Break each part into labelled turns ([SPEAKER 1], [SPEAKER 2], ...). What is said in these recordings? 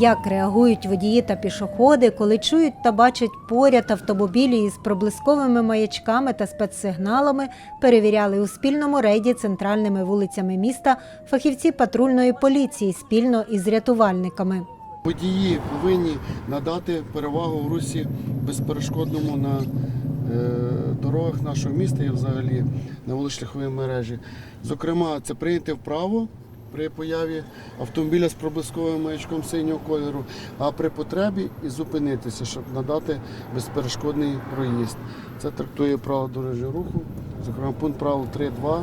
[SPEAKER 1] Як реагують водії та пішоходи, коли чують та бачать поряд автомобілі із проблисковими маячками та спецсигналами, перевіряли у спільному рейді центральними вулицями міста фахівці патрульної поліції спільно із рятувальниками.
[SPEAKER 2] Водії повинні надати перевагу в русі безперешкодному на е, дорогах нашого міста і взагалі на вулично-шляховій мережі. Зокрема, це прийняти вправо при появі автомобіля з проблисковим маячком синього кольору, а при потребі і зупинитися, щоб надати безперешкодний проїзд. Це трактує право дорожнього руху, зокрема пункт правил 3.2.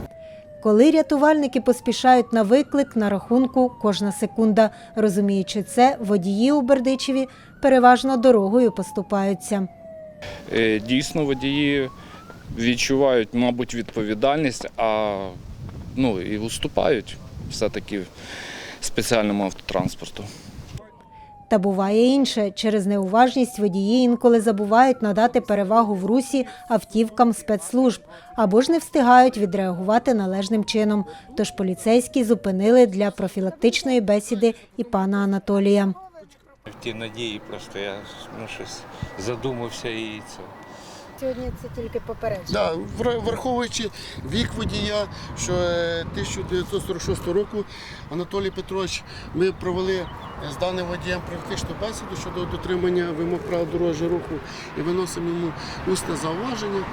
[SPEAKER 1] Коли рятувальники поспішають на виклик, на рахунку кожна секунда, розуміючи це, водії у Бердичеві переважно дорогою поступаються.
[SPEAKER 3] Е, Дійсно, водії відчувають, мабуть, відповідальність, а ну, і уступають все-таки спеціальному автотранспорту.
[SPEAKER 1] Та буває інше. Через неуважність водії інколи забувають надати перевагу в русі автівкам спецслужб або ж не встигають відреагувати належним чином. Тож поліцейські зупинили для профілактичної бесіди і пана Анатолія.
[SPEAKER 4] В ті надії просто я ну, щось задумався і це.
[SPEAKER 1] Сьогодні це тільки попередження.
[SPEAKER 2] Да, враховуючи вік водія, що е, 1946 року Анатолій Петрович, ми провели е, з даним водієм практичну бесіду щодо дотримання вимог правил дорожнього руху і виносимо йому усне зауваження.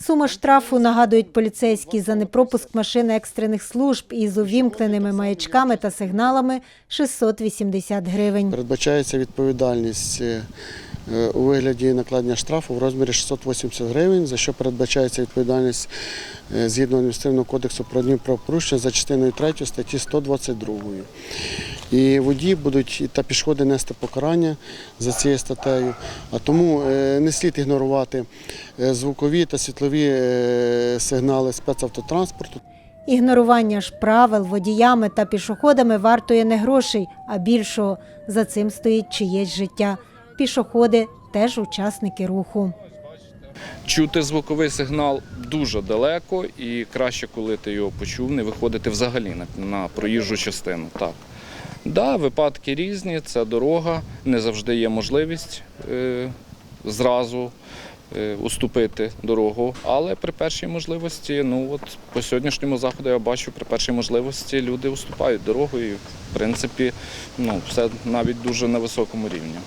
[SPEAKER 1] Сума штрафу, нагадують поліцейські, за непропуск машин екстрених служб із увімкненими маячками та сигналами 680 гривень.
[SPEAKER 2] Передбачається відповідальність е, е, у вигляді накладення штрафу в розмірі 680 гривень, за що передбачається відповідальність е, згідно адміністративного кодексу про адмінправопорушення за частиною 3 статті 122. І водії будуть та пішоходи нести покарання за цією статтею. А тому е, не слід ігнорувати е, звукові та світлові е, сигнали спецавтотранспорту.
[SPEAKER 1] Ігнорування ж правил водіями та пішоходами вартує не грошей, а більшого. За цим стоїть чиєсь життя. Пішоходи теж учасники руху.
[SPEAKER 3] Чути звуковий сигнал дуже далеко і краще, коли ти його почув, не виходити взагалі на, на проїжджу частину. Так. Да, випадки різні, це дорога, не завжди є можливість е, зразу е, уступити дорогу. Але при першій можливості, ну от по сьогоднішньому заходу я бачу, при першій можливості люди уступають дорогу і в принципі ну, все навіть дуже на високому рівні.